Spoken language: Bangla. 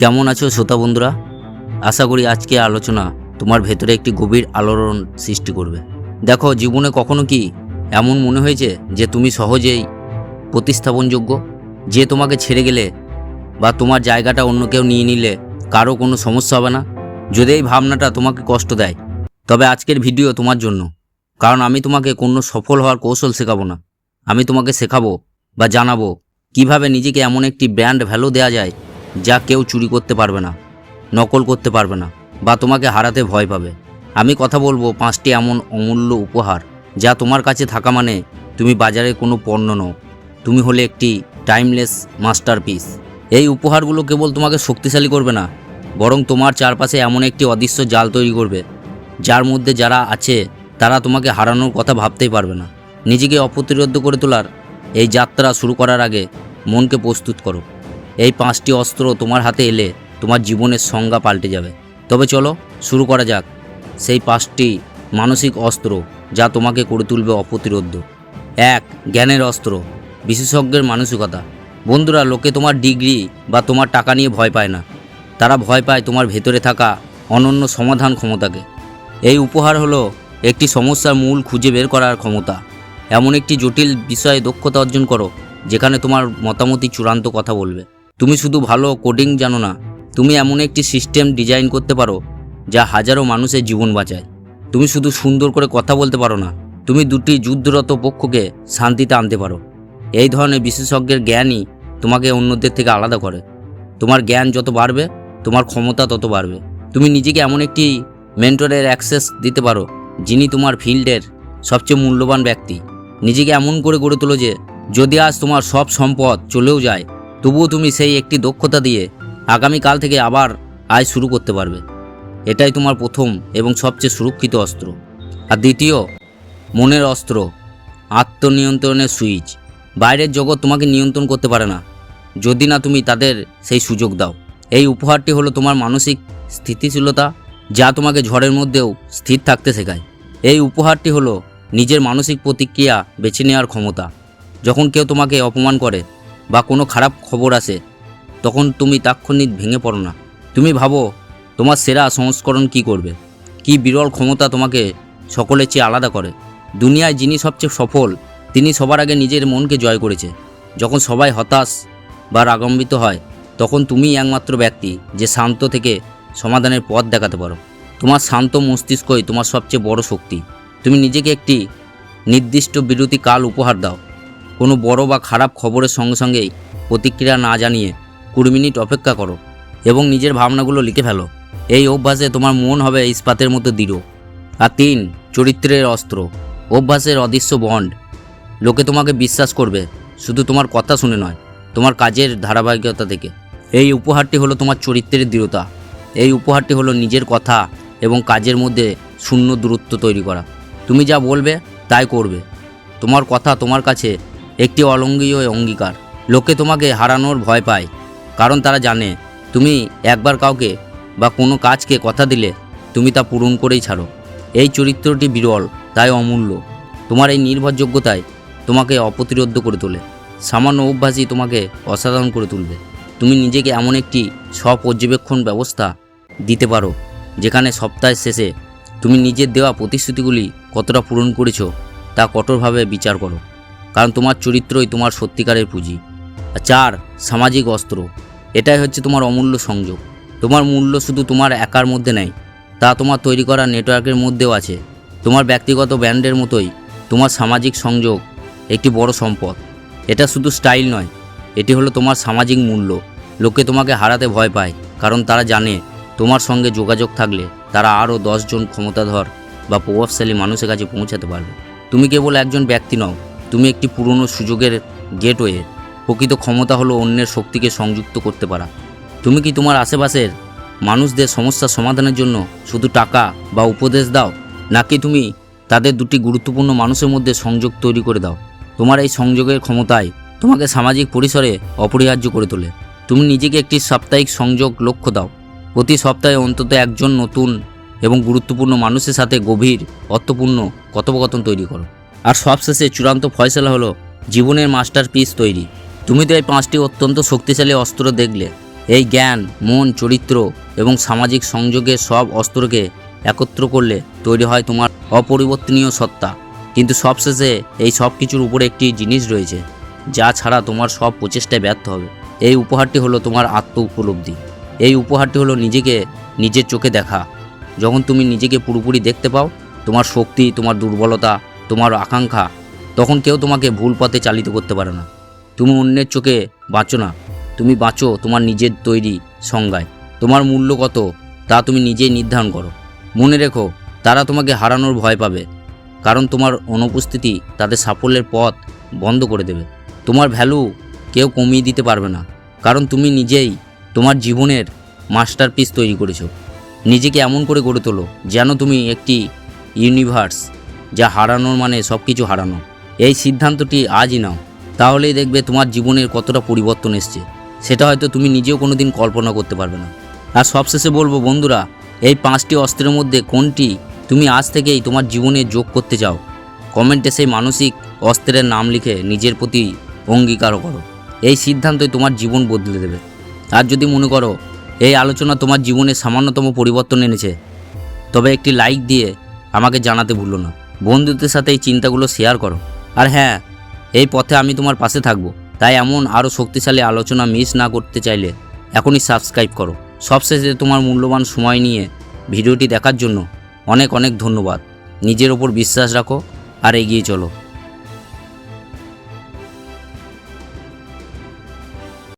কেমন আছো শ্রোতা বন্ধুরা? আশা করি আজকে আলোচনা তোমার ভেতরে একটি গভীর আলোড়ন সৃষ্টি করবে। দেখো, জীবনে কখনো কি এমন মনে হয়েছে যে তুমি সহজেই প্রতিস্থাপনযোগ্য? যে তোমাকে ছেড়ে গেলে বা তোমার জায়গাটা অন্য কেউ নিয়ে নিলে কারও কোনো সমস্যা হবে না? যদি এই ভাবনাটা তোমাকে কষ্ট দেয়, তবে আজকের ভিডিও তোমার জন্য। কারণ আমি তোমাকে কোনো সফল হওয়ার কৌশল শেখাবো না। আমি তোমাকে শেখাবো বা জানাব কীভাবে নিজেকে এমন একটি ব্র্যান্ড ভ্যালু দেওয়া যায় যা কেউ চুরি করতে পারবে না, নকল করতে পারবে না বা তোমাকে হারাতে ভয় পাবে। আমি কথা বলব পাঁচটি এমন অমূল্য উপহার যা তোমার কাছে থাকা মানে তুমি বাজারে কোনো পণ্য নও। তুমি হলে একটি টাইমলেস মাস্টারপিস। এই উপহারগুলো কেবল তোমাকে শক্তিশালী করবে না, বরং তোমার চারপাশে এমন একটি অদৃশ্য জাল তৈরি করবে, যার মধ্যে যারা আছে তারা তোমাকে হারানোর কথা ভাবতেই পারবে না। নিজেকে অপ্রতিরোধ করে তোলার এই যাত্রা শুরু করার আগে মনকে প্রস্তুত করো। এই পাঁচটি অস্ত্র তোমার হাতে এলে তোমার জীবনের সংজ্ঞা পাল্টে যাবে। তবে চলো, শুরু করা যাক। সেই পাঁচটি মানসিক অস্ত্র যা তোমাকে করে তুলবে অপ্রতিরোধ্য। এক, জ্ঞানের অস্ত্র। বিশেষজ্ঞের মানসিকতা। বন্ধুরা, লোকে তোমার ডিগ্রি বা তোমার টাকা নিয়ে ভয় পায় না। তারা ভয় পায় তোমার ভেতরে থাকা অনন্য সমাধান ক্ষমতাকে। এই উপহার হলো একটি সমস্যার মূল খুঁজে বের করার ক্ষমতা। এমন একটি জটিল বিষয়ে দক্ষতা অর্জন করো, যেখানে তোমার মতামতই চূড়ান্ত কথা বলবে। তুমি শুধু ভালো কোডিং জানো না, তুমি এমন একটি সিস্টেম ডিজাইন করতে পারো যা হাজারো মানুষের জীবন বাঁচায়। তুমি শুধু সুন্দর করে কথা বলতে পারো না, তুমি দুটি যুদ্ধরত পক্ষকে শান্তিতে আনতে পারো। এই ধরনের বিশেষজ্ঞের জ্ঞানই তোমাকে অন্যদের থেকে আলাদা করে। তোমার জ্ঞান যত বাড়বে, তোমার ক্ষমতা তত বাড়বে। তুমি নিজেকে এমন একটি মেন্টরের অ্যাক্সেস দিতে পারো, যিনি তোমার ফিল্ডের সবচেয়ে মূল্যবান ব্যক্তি। নিজেকে এমন করে গড়ে তোলো যে, যদি আজ তোমার সব সম্পদ চলেও যায় তবুও তুমি সেই একটি দক্ষতা দিয়ে আগামীকাল থেকে আবার আয় শুরু করতে পারবে। এটাই তোমার প্রথম এবং সবচেয়ে সুরক্ষিত অস্ত্র। আর দ্বিতীয়, মনের অস্ত্র, আত্মনিয়ন্ত্রণের সুইচ। বাইরের জগৎ তোমাকে নিয়ন্ত্রণ করতে পারে না। যদি না তুমি তাদের সেই সুযোগ দাও। এই উপহারটি হলো তোমার মানসিক স্থিতিশীলতা, যা তোমাকে ঝড়ের মধ্যেও স্থির থাকতে শেখায়। এই উপহারটি হলো নিজের মানসিক প্রতিক্রিয়া বেছে নেওয়ার ক্ষমতা। যখন কেউ তোমাকে অপমান করে বা কোনো খারাপ খবর আসে, তখন তুমি তাৎক্ষণিক ভেঙে পড়ো না। তুমি ভাবো, তোমার সেরা সংস্করণ কি করবে? কি বিরল ক্ষমতা তোমাকে সকলের চেয়ে আলাদা করে? দুনিয়ায় যিনি সবচেয়ে সফল, তিনি সবার আগে নিজের মনকে জয় করেছে। যখন সবাই হতাশ বা রাগম্বিত হয়, তখন তুমিই একমাত্র ব্যক্তি যে শান্ত থেকে সমাধানের পথ দেখাতে পারো। তোমার শান্ত মস্তিষ্কই তোমার সবচেয়ে বড় শক্তি। তুমি নিজেকে একটি নির্দিষ্ট বিরতি কাল উপহার দাও। কোনো বড় বা খারাপ খবরের সঙ্গে সঙ্গেই প্রতিক্রিয়া না জানিয়ে কুড়ি মিনিট অপেক্ষা করো এবং নিজের ভাবনাগুলো লিখে ফেলো। এই অভ্যাসে তোমার মন হবে ইস্পাতের মতো দৃঢ়। আর তিন, চরিত্রের অস্ত্র। অভ্যাসের অদৃশ্য বন্ড। লোকে তোমাকে বিশ্বাস করবে, শুধু তোমার কথা শুনে নয়, তোমার কাজের ধারাবাহিকতা থেকে। এই উপহারটি হলো তোমার চরিত্রের দৃঢ়তা। এই উপহারটি হলো নিজের কথা এবং কাজের মধ্যে শূন্য দূরত্ব তৈরি করা। তুমি যা বলবে, তাই করবে। তোমার কথা তোমার কাছে একটি অলঙ্গীয় অঙ্গীকার। লোকে তোমাকে হারানোর ভয় পায়, কারণ তারা জানে, তুমি একবার কাউকে বা কোনো কাজকে কথা দিলে তুমি তা পূরণ করেই ছাড়ো। এই চরিত্রটি বিরল, তাই অমূল্য। তোমার এই নির্ভরযোগ্যতায় তোমাকে অপ্রতিরোধ করে তোলে। সামান্য অভ্যাসই তোমাকে অসাধারণ করে তুলবে। তুমি নিজেকে এমন একটি স্বপর্যবেক্ষণ ব্যবস্থা দিতে পারো, যেখানে সপ্তাহের শেষে তুমি নিজের দেওয়া প্রতিশ্রুতিগুলি কতটা পূরণ করেছ তা কঠোরভাবে বিচার করো। কারণ তোমার চরিত্রই তোমার সত্যিকারের পুঁজি। আর চার, সামাজিক অস্ত্র। এটাই হচ্ছে তোমার অমূল্য সংযোগ। তোমার মূল্য শুধু তোমার একার মধ্যে নেই, তা তোমার তৈরি করা নেটওয়ার্কের মধ্যেও আছে। তোমার ব্যক্তিগত ব্র্যান্ডের মতোই তোমার সামাজিক সংযোগ একটি বড় সম্পদ। এটা শুধু স্টাইল নয়, এটি হলো তোমার সামাজিক মূল্য। লোকে তোমাকে হারাতে ভয় পায়, কারণ তারা জানে তোমার সঙ্গে যোগাযোগ থাকলে তারা আরও দশজন ক্ষমতাধর বা প্রভাবশালী মানুষের কাছে পৌঁছাতে পারবে। তুমি কেবল একজন ব্যক্তি নও তুমি একটি পুরনো সুযোগের গেটওয়ে, প্রকৃত ক্ষমতা হলো অন্যের শক্তিকে সংযুক্ত করতে পারা। তুমি কি তোমার আশেপাশের মানুষদের সমস্যার সমাধানের জন্য শুধু টাকা বা উপদেশ দাও, নাকি তুমি তাদের দুটি গুরুত্বপূর্ণ মানুষের মধ্যে সংযোগ তৈরি করে দাও? তোমার এই সংযোগের ক্ষমতায় তোমাকে সামাজিক পরিসরে অপরিহার্য করে তোলে। তুমি নিজেকে একটি সাপ্তাহিক সংযোগ লক্ষ্য দাও। প্রতি সপ্তাহে অন্তত একজন নতুন এবং গুরুত্বপূর্ণ মানুষের সাথে গভীর, অর্থপূর্ণ কথোপকথন তৈরি করো। আর সবশেষে চূড়ান্ত ফয়সলা হলো জীবনের মাস্টার পিস তৈরি। তুমি তো এই পাঁচটি অত্যন্ত শক্তিশালী অস্ত্র দেখলে। এই জ্ঞান, মন, চরিত্র এবং সামাজিক সংযোগের সব অস্ত্রকে একত্র করলে তৈরি হয় তোমার অপরিবর্তনীয় সত্তা। কিন্তু সবশেষে এই সব কিছুর উপরে একটি জিনিস রয়েছে, যা ছাড়া তোমার সব প্রচেষ্টায় ব্যর্থ হবে। এই উপহারটি হলো তোমার আত্ম উপলব্ধি এই উপহারটি হলো নিজেকে নিজের চোখে দেখা। যখন তুমি নিজেকে পুরোপুরি দেখতে পাও, তোমার শক্তি, তোমার দুর্বলতা তোমার আকাঙ্ক্ষা, তখন কেউ তোমাকে ভুল পথে চালিত করতে পারে না। তুমি অন্যের চোখে বাঁচো না। তুমি বাঁচো তোমার নিজের তৈরি সংজ্ঞায়। তোমার মূল্য কত, তা তুমি নিজেই নির্ধারণ করো। মনে রেখো, তারা তোমাকে হারানোর ভয় পাবে, কারণ তোমার অনুপস্থিতি তাদের সাফল্যের পথ বন্ধ করে দেবে। তোমার ভ্যালু কেউ কমিয়ে দিতে পারবে না, কারণ তুমি নিজেই তোমার জীবনের মাস্টারপিস তৈরি করেছ। নিজেকে এমন করে গড়ে তোলো যেন তুমি একটি ইউনিভার্স যা হারানোর মানে সব কিছু হারানো। এই সিদ্ধান্তটি আজই নাও। তাহলেই দেখবে তোমার জীবনের কতটা পরিবর্তন এসছে। সেটা হয়তো তুমি নিজেও কোনো দিন কল্পনা করতে পারবে না। আর সবশেষে বলব, বন্ধুরা, এই পাঁচটি অস্ত্রের মধ্যে কোনটি তুমি আজ থেকেই তোমার জীবনে যোগ করতে চাও? কমেন্টে সেই মানসিক অস্ত্রের নাম লিখে নিজের প্রতি অঙ্গীকারও করো। এই সিদ্ধান্তই তোমার জীবন বদলে দেবে। আর যদি মনে করো, এই আলোচনা তোমার জীবনে সামান্যতম পরিবর্তন এনেছে, তবে একটি লাইক দিয়ে আমাকে জানাতে ভুলো না। বন্ধুদের সাথে এই চিন্তাগুলো শেয়ার করো। আর হ্যাঁ এই পথে আমি তোমার পাশে থাকব। তাই এমন আরও শক্তিশালী আলোচনা মিস না করতে চাইলে এখনই সাবস্ক্রাইব করো। সবশেষে তোমার মূল্যবান সময় নিয়ে ভিডিওটি দেখার জন্য অনেক অনেক ধন্যবাদ। নিজের ওপর বিশ্বাস রাখো আর এগিয়ে চলো।